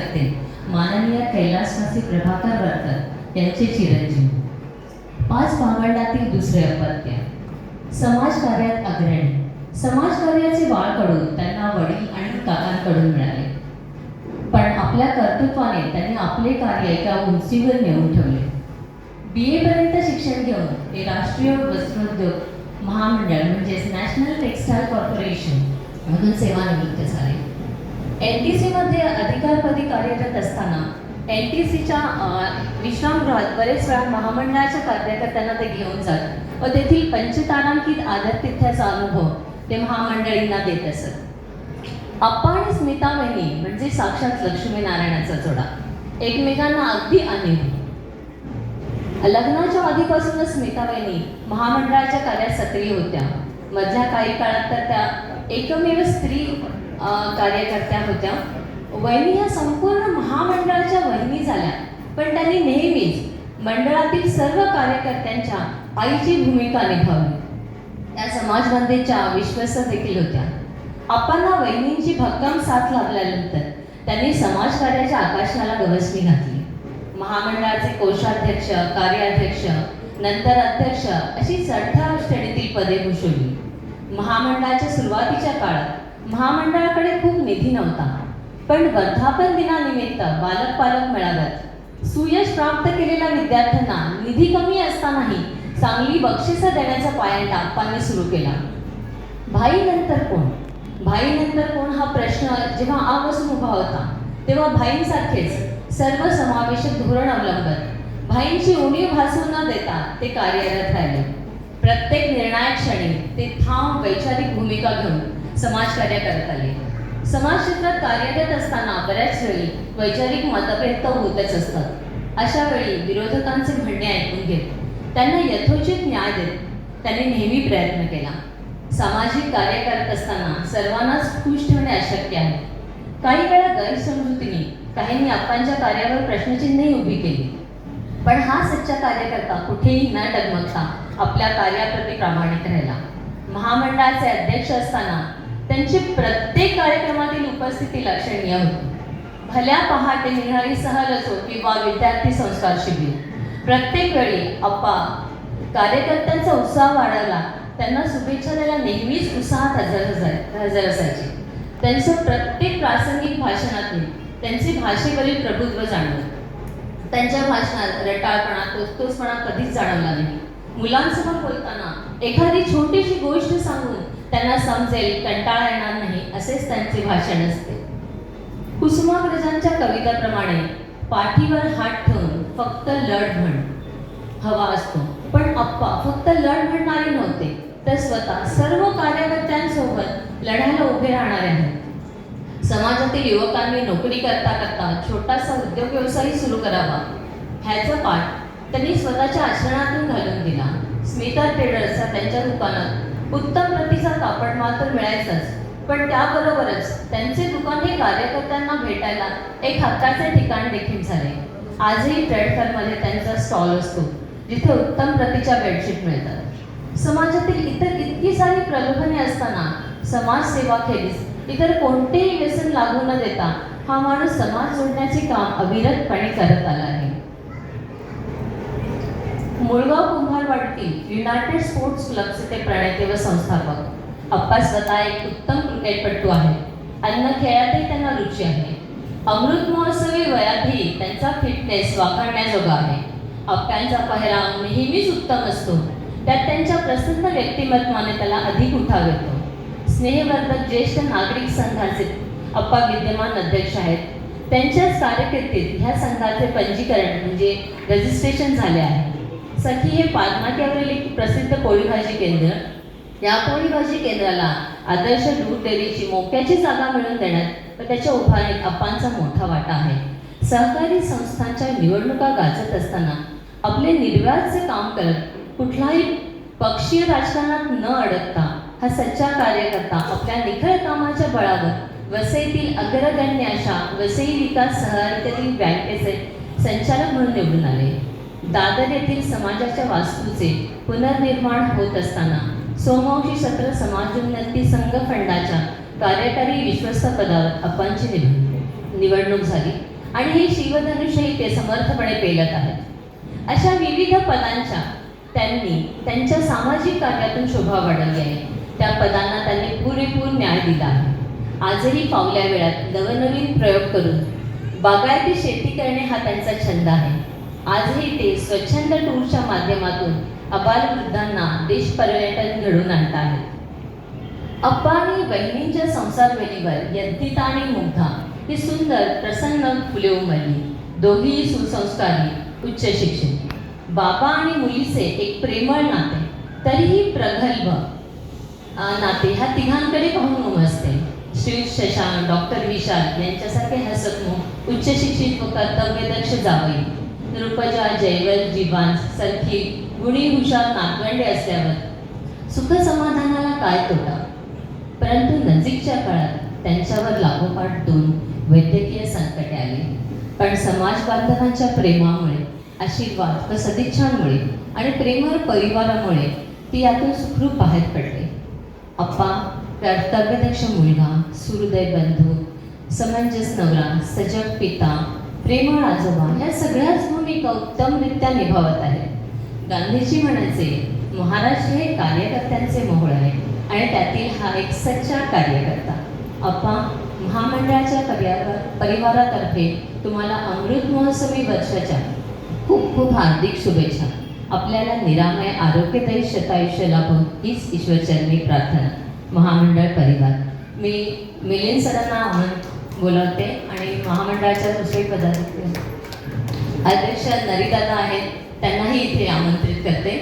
करते. माननीय कैलासवासी प्रभाकर वर्तक यांचे चिरंजीव. पाच भावंडातील दुसरे अपत्य. समाजकार्यात अग्रणी. समाजकार्याचे बाळकडून त्यांना वडील आणि काकांकडून मिळाले. पण आपल्या कर्तृत्वाने त्यांनी आपले कार्य एका उंचीवर नेऊन ठेवले. बी एपर्यंत पर्यंत शिक्षण घेऊन ते राष्ट्रीय वस्त्रोद्योग महामंडळ म्हणजेच नॅशनल टेक्स्टाईल कॉर्पोरेशन मधून सेवानिवृत्त झाले. एन टी सीमध्ये अधिकारपदी कार्यरत असताना एन टी सीच्या विश्रामगृहात बरेच वेळा महामंडळाच्या कार्यकर्त्यांना ते घेऊन जात. व तेथील पंचतारांकित आदरतिथ्याचा अनुभव ते महामंडळींना देत असत. अप्पा आणि स्मिता वहिनी म्हणजे साक्षात लक्ष्मीनारायणाचा जोडा. एकमेकांना अगदी अनिल लग्नाच्या आधीपासूनच स्मिता वहिनी महामंडळाच्या कार्यात सक्रिय होत्या. मधल्या काही काळात तर त्या एकमेव स्त्री कार्यकर्त्या होत्या. वहिनी ह्या संपूर्ण महामंडळाच्या वहिनी झाल्या. पण त्यांनी नेहमीच मंडळातील सर्व कार्यकर्त्यांच्या आईची भूमिका निभावली. त्या समाजबंधेच्या विश्वस्त देखील होत्या. आपांना वहिनींची भक्कम साथ लाभल्यानंतर त्यांनी समाजकार्याच्या आकाशनाला गवसणी घातली. महामंडळाचे कोषाध्यक्ष कार्याध्यक्ष नंतर अध्यक्ष अशी चढ्या श्रेणीतील पदे भूषवली. महामंडळाच्या सुरुवातीच्या काळात महामंडळाकडे खूप निधी नव्हता. पण वर्धापन दिनानिमित्त बालक पालक मेळाव्यात. सुयश प्राप्त केलेल्या विद्यार्थ्यांना निधी कमी असतानाही चांगली बक्षिसं देण्याचा पायंडा आप्पांनी सुरू केला. भाई नंतर कोण? भाई नंतर कोण हा प्रश्न जेव्हा आपासून उभा होता तेव्हा भाईंसारखेच सर्व समावेशक धोरण अवलंबत भाईंची उणीव भासू न देता ते कार्यरत राहिले. प्रत्येक निर्णायक क्षणी ते ठाम वैचारिक भूमिका घेऊन समाजकार्य करत आले. समाज क्षेत्रात कार्यरत असताना बऱ्याच वेळी वैचारिक मतभेद तर होतच असतात. अशा वेळी विरोधकांचे म्हणणे ऐकून घेत त्यांना यथोचित न्याय देत त्यांनी नेहमी प्रयत्न केला. सामाजिक कार्य करत असताना सर्वांनाच खुश ठेवणे अशक्य आहे. काही वेळा गैरसमजुतीने काहींनी आप्पांच्या कार्यावर प्रश्नचिन्हही उभी केली. पण हा सच्चा कार्यकर्ता कुठेही न डगमगता आपल्या कार्याप्रती प्रामाणिक राहिला. महामंडळाचे अध्यक्ष असताना त्यांची प्रत्येक कार्यक्रमातील उपस्थिती लक्षणीय होती भल्या पहाटे निघाली सहल असो किंवा विद्यार्थी संस्कार शिबिर. प्रत्येक वेळी अप्पा कार्यकर्त्यांचा उत्साह वाढवला त्यांना शुभेच्छा द्यायला नेहमीच उत्साहात हजर हजर असायची असायचे. त्यांचं प्रत्येक प्रासंगिक भाषणातून त्यांचे भाषेवरील प्रभुत्व जाणवलं. त्यांच्या भाषणात रटाळपणा तोचतोचपणा कधीच जाणवला नाही. मुलांसमोर बोलताना एखादी छोटीशी गोष्ट सांगून त्यांना समजेल कंटाळा येणार नाही असेच त्यांचे भाषण असते. कुसुमाग्रजांच्या कविताप्रमाणे पाठीवर हात ठेवून फक्त लढ म्हण. हवा असतो पण अप्पा फक्त लढ म्हणणारे नव्हते तर स्वतः सर्व कार्यकर्त्यांसोबत लढायला उभे राहणारे आहेत. समाजातील युवकांनी नोकरी करता करता छोटासा उद्योग व्यवसाय सुरू करावा. ह्याचा पाठ त्यांनी स्वतःच्या आचरणातून घालून दिला. स्मिता ट्रेडर्सचा त्यांच्या दुकानात उत्तम प्रतीचा कापड माल तर मिळायचाच. पण त्याबरोबरच त्यांचे दुकान हे कार्यकर्त्यांना भेटायला एक हक्काचे ठिकाण देखील झाले. आजही ट्रेडफेअरमध्ये त्यांचा स्टॉल असतो जिथे उत्तम प्रतीच्या बेडशीट मिळतात. समाजातील इतर इतकी सारी प्रलोभने असताना समाजसेवा खेरीज इतर कोणतेही व्यसन लागू न देता हा माणूस समाज जोडण्याचे काम अविरतपणे करत आला आहे. मुळगाव कुंभारवाडीतील युनायटेड स्पोर्ट्स क्लबचे ते प्रणेते व संस्थापक. अप्पा स्वतः एक उत्तम क्रिकेटपटू आहे. अन्न खेळातही त्यांना रुची आहे. अमृत महोत्सवी वयातही त्यांचा फिटनेस वापरण्याजोगा आहे. अप्प्यांचा पहिराव नेहमीच उत्तम असतो. त्यात त्यांच्या प्रसिद्ध व्यक्तिमत्वाने त्याला अधिक उठाव येतो स्नेहवर्धक ज्येष्ठ नागरिक संघाचे अप्पा विद्यमान अध्यक्ष आहेत. त्यांच्याच कारकिर्दीत ह्या संघाचे पंजीकरण म्हणजे रजिस्ट्रेशन झाले आहे. सखी हे पालनाट्यावरील एक प्रसिद्ध पोळी भाजी केंद्र. या पोळी भाजी केंद्राला आदर्श दूध डेअरीची मोक्याची जागा मिळवून देण्यात व त्याच्या उभारणीत अप्पांचा मोठा वाटा आहे. सहकारी संस्थांच्या निवडणुका गाजत असताना आपले निर्व्याजचे काम करत कुठलाही पक्षीय राजकारणात न अडकता हा सच्चा कार्यकर्ता आपल्या निखळ कामाच्या बळावर वसईतील अग्रगण्य अशा वसई विकास सहकार्यातील बँकेचे संचालक म्हणून निवडून आले. दादर येथील समाजाच्या वास्तूचे पुनर्निर्माण होत असताना सोमवंशी सत्र समाजोन्नती संघ फंडाच्या कार्यकारी विश्वस्त पदावर अप्पांची निवड निवडणूक झाली आणि हे शिवधनुष्यही ते समर्थपणे पेलत आहेत. अशा विविध पदांच्या त्यांनी त्यांच्या सामाजिक कार्यातून शोभा वाढवली आहे. त्या पदांना त्यांनी पुरेपूर न्याय दिला आहे. आजही फावल्या वेळात नवनवीन प्रयोग करून बागायती शेती करणे हा त्यांचा छंद आहे. आजही ते स्वच्छंद टूरच्या माध्यमातून अबालवृद्धांना देश पर्यटन घडवून आणत आहेत. अप्पा आणि बहिणींच्या संसारवेलीवर यद्दिता आणि मुग्धा ही सुंदर प्रसन्न फुले उमरली दोघीही सुसंस्कारी उच्च शिक्षित. बाबा आणि मुलीचे एक प्रेमळ नाते तरीही प्रगल्भ. नाते ह्या तिघांकडे पाहून उमसते श्री शशांक डॉक्टर विशाल यांच्यासारखे हसतमुख उच्च शिक्षित व कर्तव्यदक्ष जावई. रुपजा जैवत जीवांस सारखी गुणी हुशार नातवंडे असल्यावर सुखसमाधानाला काय तोटा? परंतु नजीकच्या काळात त्यांच्यावर लागोपाठ दोन वैद्यकीय संकटे आली. पण समाज बांधवांच्या प्रेमामुळे आशीर्वाद व सदिच्छांमुळे आणि प्रेमळ परिवारामुळे ती यातून सुखरूप बाहेर पडले. अप्पा कर्तव्यदक्ष मुलगा सुहृदय बंधू समंजस नवरा सजग पिता प्रेमळ आजोबा या सगळ्याच भूमिका उत्तमरित्या निभावत आहेत. गांधीजी म्हणायचे महाराज हे कार्यकर्त्यांचे मोहळ आहे आणि त्यातील हा एक सच्चा कार्यकर्ता. अप्पा महामंडळाच्या परिवार परिवारातर्फे तुम्हाला अमृत महोत्सवी वर्षाच्या खूप खूप हार्दिक शुभेच्छा. आपल्याला निरामय आरोग्यदायी शतायुष्य लाभो हीच ईश्वरचरणी प्रार्थना. महामंडळ परिवार. मी मिलिंद सरांना आमंत्रित बोलावते आणि महामंडळाच्या दुसरे पदाधिकारी अध्यक्ष नरीदादा आहेत त्यांनाही इथे आमंत्रित करते.